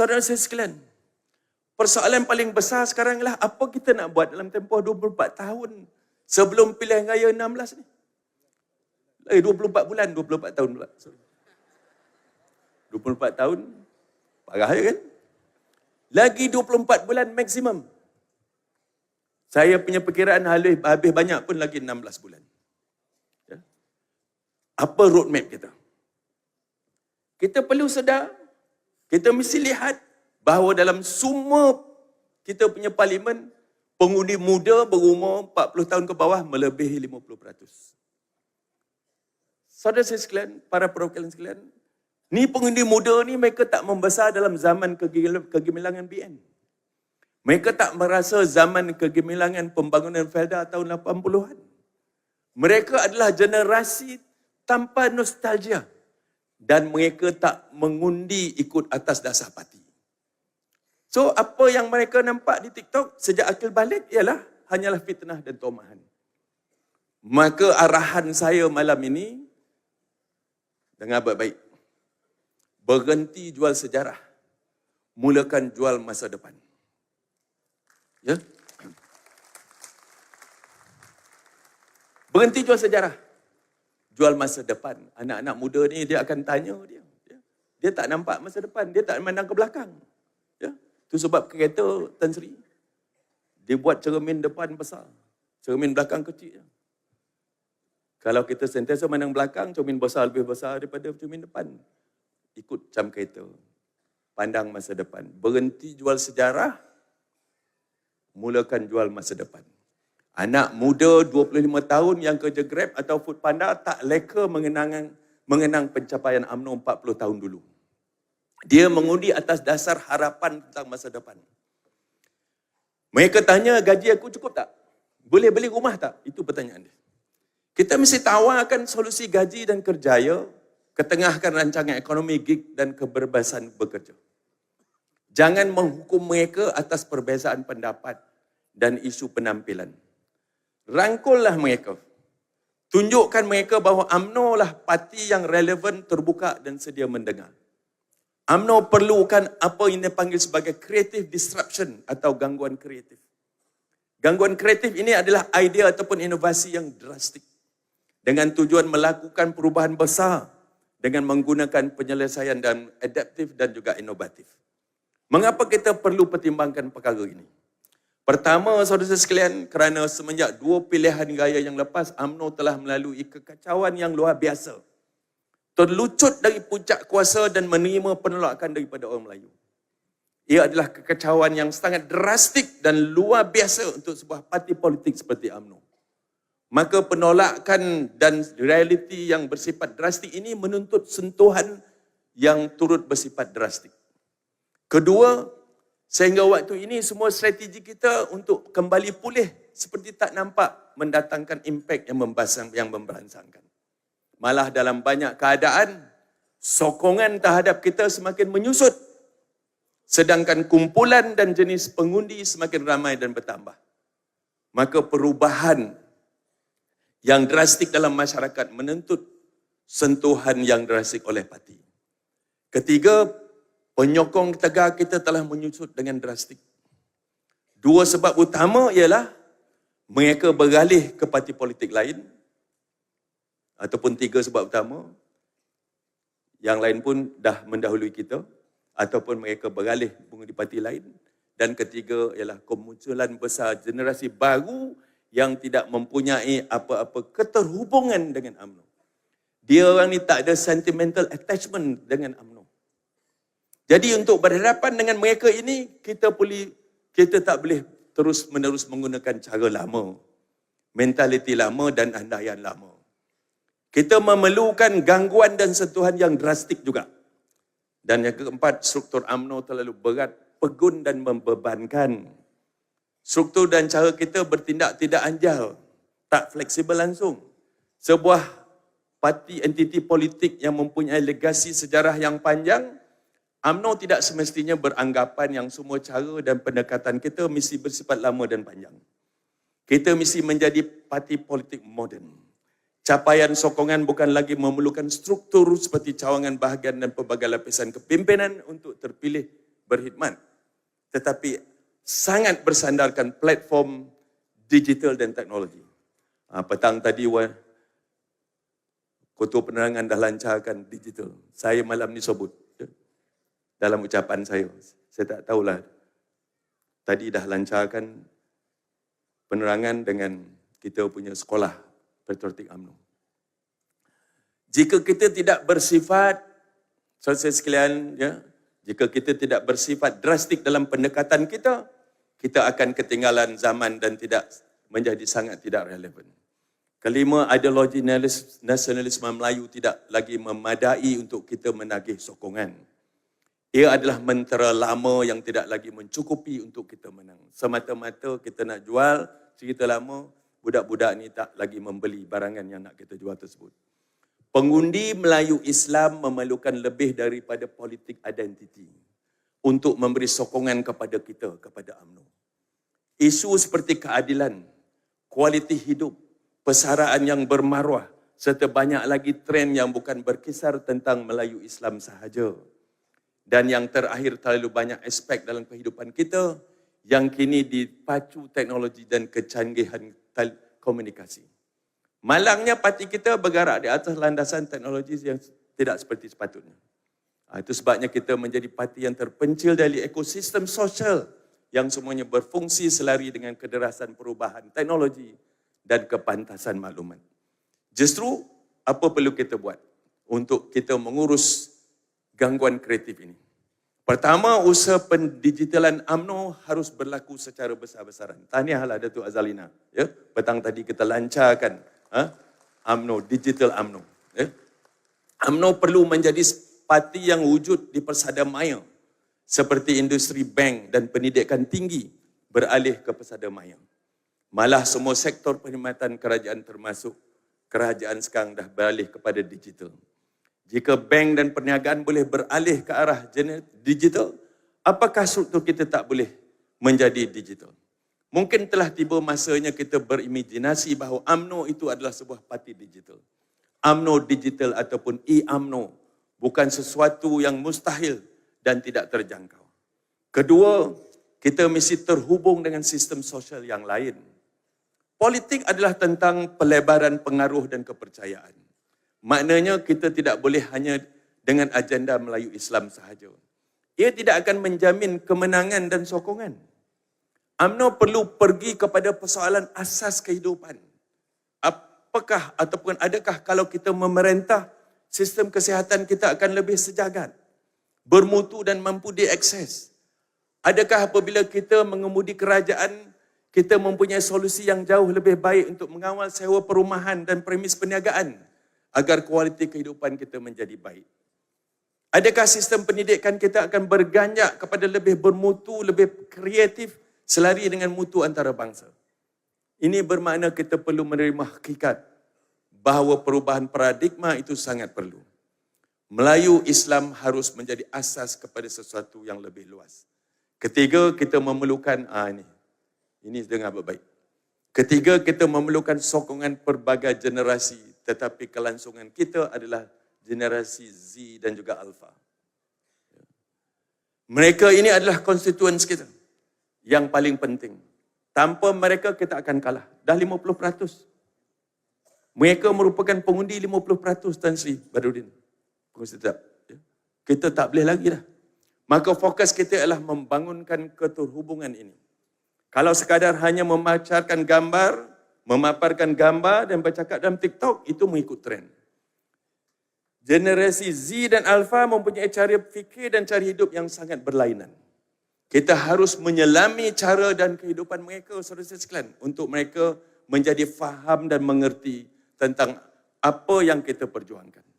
Saudara saya sekalian, persoalan paling besar sekarang lah apa kita nak buat dalam tempoh 24 tahun sebelum pilihan raya 16 ni. Eh 24 bulan, 24 tahun pula. Sorry. 24 tahun, parah ya kan? Lagi 24 bulan maksimum. Saya punya perkiraan habis, habis banyak pun lagi 16 bulan. Ya. Apa roadmap kita? Kita perlu sedar, kita mesti lihat bahawa dalam semua kita punya parlimen, pengundi muda berumur 40 tahun ke bawah melebihi 50%. Saudara saya sekalian, para perwakilan sekalian, ni pengundi muda ni mereka tak membesar dalam zaman kegemilangan BN. Mereka tak merasa zaman kegemilangan pembangunan Felda tahun 80-an. Mereka adalah generasi tanpa nostalgia dan mereka tak mengundi ikut atas dasar parti. So apa yang mereka nampak di TikTok sejak akil balik ialah hanyalah fitnah dan tomahan. Maka arahan saya malam ini dengan baik-baik. Berhenti jual sejarah. Mulakan jual masa depan. Ya? Berhenti jual sejarah. Jual masa depan. Anak-anak muda ni dia akan tanya dia. Ya? Dia tak nampak masa depan. Dia tak memandang ke belakang. Ya? Itu sebab kereta Tan Sri. Dia buat cermin depan besar. Cermin belakang kecil. Kalau kita sentiasa memandang belakang, cermin besar lebih besar daripada cermin depan. Ikut jam kereta. Pandang masa depan. Berhenti jual sejarah, mulakan jual masa depan. Anak muda 25 tahun yang kerja Grab atau Food Panda tak leka mengenang mengenang pencapaian UMNO 40 tahun dulu. Dia mengundi atas dasar harapan tentang masa depan. Mereka tanya gaji aku cukup tak? Boleh beli rumah tak? Itu pertanyaan dia. Kita mesti tawarkan solusi gaji dan kerjaya, ketengahkan rancangan ekonomi gig dan kebebasan bekerja. Jangan menghukum mereka atas perbezaan pendapat dan isu penampilan. Rangkullah mereka. Tunjukkan mereka bahawa UMNO lah parti yang relevan, terbuka dan sedia mendengar. UMNO perlukan apa yang dipanggil sebagai creative disruption atau gangguan kreatif. Gangguan kreatif ini adalah idea ataupun inovasi yang drastik dengan tujuan melakukan perubahan besar dengan menggunakan penyelesaian dan adaptif dan juga inovatif. Mengapa kita perlu pertimbangkan perkara ini? Pertama, saudara sekalian, kerana semenjak dua pilihan raya yang lepas, AMNO telah melalui kekacauan yang luar biasa. Terlucut dari puncak kuasa dan menerima penolakan daripada orang Melayu. Ia adalah kekacauan yang sangat drastik dan luar biasa untuk sebuah parti politik seperti AMNO. Maka penolakan dan realiti yang bersifat drastik ini menuntut sentuhan yang turut bersifat drastik. Kedua, sehingga waktu ini semua strategi kita untuk kembali pulih seperti tak nampak mendatangkan impak yang membasang yang memberansangkan. Malah dalam banyak keadaan sokongan terhadap kita semakin menyusut sedangkan kumpulan dan jenis pengundi semakin ramai dan bertambah. Maka perubahan yang drastik dalam masyarakat menuntut sentuhan yang drastik oleh parti. Ketiga, penyokong tegar kita telah menyusut dengan drastik. Dua sebab utama ialah mereka beralih ke parti politik lain ataupun tiga sebab utama yang lain pun dah mendahului kita ataupun mereka beralih di parti lain dan ketiga ialah kemunculan besar generasi baru yang tidak mempunyai apa-apa keterhubungan dengan UMNO. Dia orang ni tak ada sentimental attachment dengan UMNO. Jadi untuk berhadapan dengan mereka ini, kita boleh kita tak boleh terus menerus menggunakan cara lama. Mentaliti lama dan andaian lama. Kita memerlukan gangguan dan sentuhan yang drastik juga. Dan yang keempat, struktur UMNO terlalu berat, pegun dan membebankan. Struktur dan cara kita bertindak tidak anjal, tak fleksibel langsung. Sebuah parti entiti politik yang mempunyai legasi sejarah yang panjang, UMNO tidak semestinya beranggapan yang semua cara dan pendekatan kita mesti bersifat lama dan panjang. Kita mesti menjadi parti politik moden. Capaian sokongan bukan lagi memerlukan struktur seperti cawangan bahagian dan pelbagai lapisan kepimpinan untuk terpilih berkhidmat. Tetapi sangat bersandarkan platform digital dan teknologi. Ha, petang tadi Ketua Penerangan dah lancarkan digital. Saya malam ni sebut dalam ucapan saya. Saya tak tahulah. Tadi dah lancarkan penerangan dengan kita punya sekolah patriotik UMNO. Jika kita tidak bersifat, saudara sekalian, ya, jika kita tidak bersifat drastik dalam pendekatan kita, kita akan ketinggalan zaman dan tidak menjadi sangat tidak relevan. Kelima, ideologi nasionalisme Melayu tidak lagi memadai untuk kita menagih sokongan. Ia adalah mentera lama yang tidak lagi mencukupi untuk kita menang. Semata-mata kita nak jual cerita lama, budak-budak ni tak lagi membeli barangan yang nak kita jual tersebut. Pengundi Melayu Islam memerlukan lebih daripada politik identiti untuk memberi sokongan kepada kita, kepada UMNO. Isu seperti keadilan, kualiti hidup, persaraan yang bermaruah serta banyak lagi trend yang bukan berkisar tentang Melayu Islam sahaja. Dan yang terakhir terlalu banyak aspek dalam kehidupan kita yang kini dipacu teknologi dan kecanggihan komunikasi. Malangnya parti kita bergerak di atas landasan teknologi yang tidak seperti sepatutnya. Ha, itu sebabnya kita menjadi parti yang terpencil dari ekosistem sosial yang semuanya berfungsi selari dengan kederasan perubahan teknologi dan kepantasan maklumat. Justru apa perlu kita buat untuk kita mengurus gangguan kreatif ini? Pertama, usaha pendigitalan AMNO harus berlaku secara besar-besaran. Tahniahlah Datuk Azalina. Ya? Petang tadi kita lancarkan ha? AMNO, digital AMNO. Ya? Perlu menjadi parti yang wujud di persada maya seperti industri bank dan pendidikan tinggi beralih ke persada maya. Malah semua sektor perkhidmatan kerajaan termasuk kerajaan sekarang dah beralih kepada digital. Jika bank dan perniagaan boleh beralih ke arah digital, apakah struktur kita tak boleh menjadi digital? Mungkin telah tiba masanya kita berimajinasi bahawa AMNO itu adalah sebuah parti digital. AMNO digital ataupun e-AMNO bukan sesuatu yang mustahil dan tidak terjangkau. Kedua, kita mesti terhubung dengan sistem sosial yang lain Politik adalah tentang pelebaran pengaruh dan kepercayaan. Maknanya kita tidak boleh hanya dengan agenda Melayu Islam sahaja. Ia tidak akan menjamin kemenangan dan sokongan. UMNO perlu pergi kepada persoalan asas kehidupan. Apakah ataupun adakah kalau kita memerintah, sistem kesihatan kita akan lebih sejagat, bermutu dan mampu diakses? Adakah apabila kita mengemudi kerajaan kita mempunyai solusi yang jauh lebih baik untuk mengawal sewa perumahan dan premis perniagaan agar kualiti kehidupan kita menjadi baik. Adakah sistem pendidikan kita akan berganjak kepada lebih bermutu, lebih kreatif selari dengan mutu antara bangsa? Ini bermakna kita perlu menerima hakikat bahawa perubahan paradigma itu sangat perlu. Melayu Islam harus menjadi asas kepada sesuatu yang lebih luas. Ketiga, kita memerlukan ah ini, ini dengar baik-baik. Ketiga, kita memerlukan sokongan pelbagai generasi tetapi kelangsungan kita adalah generasi Z dan juga Alpha. Mereka ini adalah konstituen kita yang paling penting. Tanpa mereka kita akan kalah. Dah 50%. Mereka merupakan pengundi 50% Tan Sri tetap. Ya. Kita tak boleh lagi dah. Maka fokus kita adalah membangunkan keterhubungan ini. Kalau sekadar hanya memacarkan gambar, memaparkan gambar dan bercakap dalam TikTok, itu mengikut trend. Generasi Z dan Alpha mempunyai cara fikir dan cara hidup yang sangat berlainan. Kita harus menyelami cara dan kehidupan mereka, saudara sekalian, untuk mereka menjadi faham dan mengerti tentang apa yang kita perjuangkan.